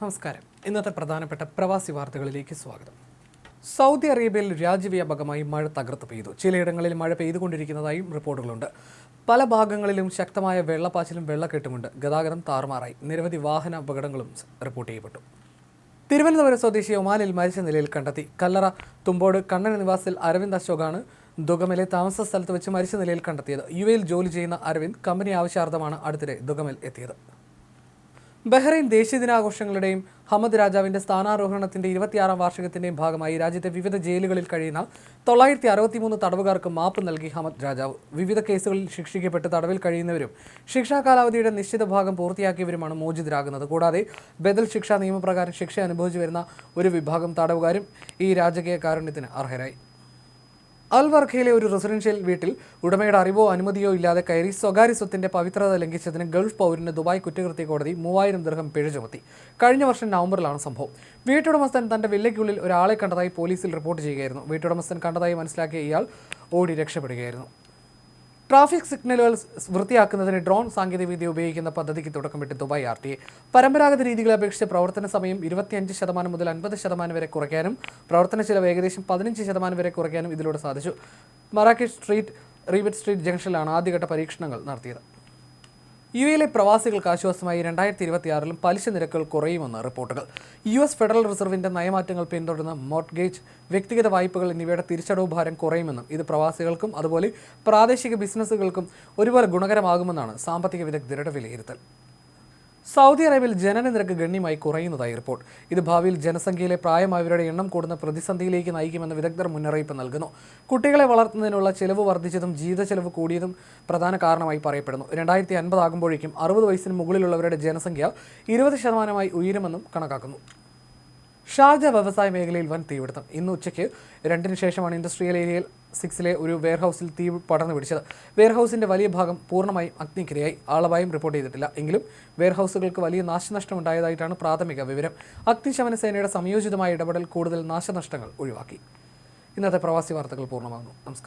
നമസ്കാരം. ഇന്നത്തെ പ്രധാനപ്പെട്ട പ്രവാസി വാർത്തകളിലേക്ക് സ്വാഗതം. സൗദി അറേബ്യയിൽ രാജ്യവ്യാപകമായി മഴ തകർത്ത് പെയ്തു. ചിലയിടങ്ങളിൽ മഴ പെയ്തുകൊണ്ടിരിക്കുന്നതായും റിപ്പോർട്ടുകളുണ്ട്. പല ഭാഗങ്ങളിലും ശക്തമായ വെള്ളപ്പാച്ചിലും വെള്ളക്കെട്ടുമുണ്ട്. ഗതാഗതം താറുമാറായി. നിരവധി വാഹന അപകടങ്ങളും റിപ്പോർട്ട് ചെയ്യപ്പെട്ടു. തിരുവനന്തപുരം സ്വദേശി ഒമാനിൽ മരിച്ച നിലയിൽ കണ്ടെത്തി. കല്ലറ തുമ്പോട് കണ്ണൻ നിവാസിൽ അരവിന്ദ് അശോകാണ് ദുഗമലെ താമസ സ്ഥലത്ത് വെച്ച് മരിച്ച നിലയിൽ കണ്ടെത്തിയത്. യു എയിൽ ജോലി ചെയ്യുന്ന അരവിന്ദ് കമ്പനി ആവശ്യാർത്ഥമാണ് അടുത്തിടെ ദുഗമൽ എത്തിയത്. ബഹ്റൈൻ ദേശീയ ദിനാഘോഷങ്ങളുടെയും ഹമദ് രാജാവിന്റെ സ്ഥാനാരോഹണത്തിന്റെ ഇരുപത്തിയാറാം വാർഷികത്തിന്റെയും ഭാഗമായി രാജ്യത്തെ വിവിധ ജയിലുകളിൽ കഴിയുന്ന തൊള്ളായിരത്തി അറുപത്തിമൂന്ന് തടവുകാർക്ക് മാപ്പ് നൽകി ഹമദ് രാജാവ്. വിവിധ കേസുകളിൽ ശിക്ഷിക്കപ്പെട്ട് തടവിൽ കഴിയുന്നവരും ശിക്ഷാ കാലാവധിയുടെ നിശ്ചിത ഭാഗം പൂർത്തിയാക്കിയവരുമാണ് മോചിതരാകുന്നത്. കൂടാതെ ബദൽ ശിക്ഷാ നിയമപ്രകാരം ശിക്ഷ അനുഭവിച്ചു വരുന്ന ഒരു വിഭാഗം തടവുകാരും ഈ രാജകീയ കാരുണ്യത്തിന് അർഹരായി. അൽവർഖയിലെ ഒരു റെസിഡൻഷ്യൽ വീട്ടിൽ ഉടമയുടെ അറിവോ അനുമതിയോ ഇല്ലാതെ കയറി സ്വകാര്യ സ്വത്തിന്റെ പവിത്രത ലംഘിച്ചതിന് ഗൾഫ് പൗരന് ദുബായ് കുറ്റകൃത്യ കോടതി മൂവായിരം ദീർഘം പിഴ ചുമത്തി കഴിഞ്ഞ വർഷം നവംബറിലാണ് സംഭവം. വീട്ടുടമസ്ഥൻ തന്റെ വില്ലയ്ക്കുള്ളിൽ ഒരാളെ കണ്ടതായി പോലീസിൽ റിപ്പോർട്ട് ചെയ്യുകയായിരുന്നു. വീട്ടുടമസ്ഥൻ കണ്ടതായി മനസ്സിലാക്കിയ ഇയാൾ ഓടി രക്ഷപ്പെടുകയായിരുന്നു. ട്രാഫിക് സിഗ്നലുകൾ വൃത്തിയാക്കുന്നതിന് ഡ്രോൺ സാങ്കേതികവിദ്യ ഉപയോഗിക്കുന്ന പദ്ധതിക്ക് തുടക്കമിട്ട് ദുബായ് ആർ ടി പരമ്പരാഗത രീതികളെ അപേക്ഷിച്ച് പ്രവർത്തന സമയം ഇരുപത്തിയഞ്ച് ശതമാനം മുതൽ അൻപത് ശതമാനം വരെ കുറയ്ക്കാനും പ്രവർത്തന ചിലവ് ഏകദേശം പതിനഞ്ച് ശതമാനം വരെ കുറയ്ക്കാനും ഇതിലൂടെ സാധിച്ചു. മറാക്കേഷ് സ്ട്രീറ്റ് റീവറ്റ് സ്ട്രീറ്റ് ജംഗ്ഷനിലാണ് ആദ്യഘട്ട പരീക്ഷണങ്ങൾ നടത്തിയത്. യു എയിലെ പ്രവാസികൾക്ക് ആശ്വാസമായി രണ്ടായിരത്തി ഇരുപത്തിയാറിലും പലിശ നിരക്കുകൾ കുറയുമെന്ന് റിപ്പോർട്ടുകൾ. യു എസ് ഫെഡറൽ റിസർവിന്റെ നയമാറ്റങ്ങൾ പിന്തുടർന്ന് മോർട്ട്ഗേജ് വ്യക്തിഗത വായ്പകൾ എന്നിവയുടെ തിരിച്ചടവ് ഭാരം കുറയുമെന്നും ഇത് പ്രവാസികൾക്കും അതുപോലെ പ്രാദേശിക ബിസിനസ്സുകൾക്കും ഒരുപോലെ ഗുണകരമാകുമെന്നാണ് സാമ്പത്തിക വിദഗ്ധരുടെ വിലയിരുത്തൽ. സൗദി അറേബ്യയിൽ ജനന നിരക്ക് ഗണ്യമായി കുറയുന്നതായി റിപ്പോർട്ട്. ഇത് ഭാവിയിൽ ജനസംഖ്യയിലെ പ്രായമായവരുടെ എണ്ണം കൂടുന്ന പ്രതിസന്ധിയിലേക്ക് നയിക്കുമെന്ന് വിദഗ്ധർ മുന്നറിയിപ്പ് നൽകുന്നു. കുട്ടികളെ വളർത്തുന്നതിനുള്ള ചെലവ് വർദ്ധിച്ചതും ജീവിത ചെലവ് കൂടിയതും പ്രധാന കാരണമായി പറയപ്പെടുന്നു. രണ്ടായിരത്തി അൻപത് ആകുമ്പോഴേക്കും അറുപത് വയസ്സിന് മുകളിലുള്ളവരുടെ ജനസംഖ്യ ഇരുപത് ശതമാനമായി ഉയരുമെന്നും കണക്കാക്കുന്നു. ഷാർജ വ്യവസായ മേഖലയിൽ വൻ തീപിടുത്തം. ഇന്ന് ഉച്ചയ്ക്ക് രണ്ടിന് ശേഷമാണ് ഇൻഡസ്ട്രിയൽ ഏരിയയിൽ സിക്സിലെ ഒരു വെയർഹൌസിൽ തീ പടർന്നു പിടിച്ചത്. വെയർഹൌസിന്റെ വലിയ ഭാഗം പൂർണമായും അഗ്നിക്കിരയായി ആളപായം റിപ്പോർട്ട് ചെയ്തിട്ടില്ല. എങ്കിലും വെയർഹൌസുകൾക്ക് വലിയ നാശനഷ്ടമുണ്ടായതായിട്ടാണ് പ്രാഥമിക വിവരം. അഗ്നിശമന സേനയുടെ സംയോജിതമായ ഇടപെടൽ കൂടുതൽ നാശനഷ്ടങ്ങൾ ഒഴിവാക്കി. ഇന്നത്തെ പ്രവാസി വാർത്തകൾ പൂർണമാകുന്നു. നമസ്കാരം.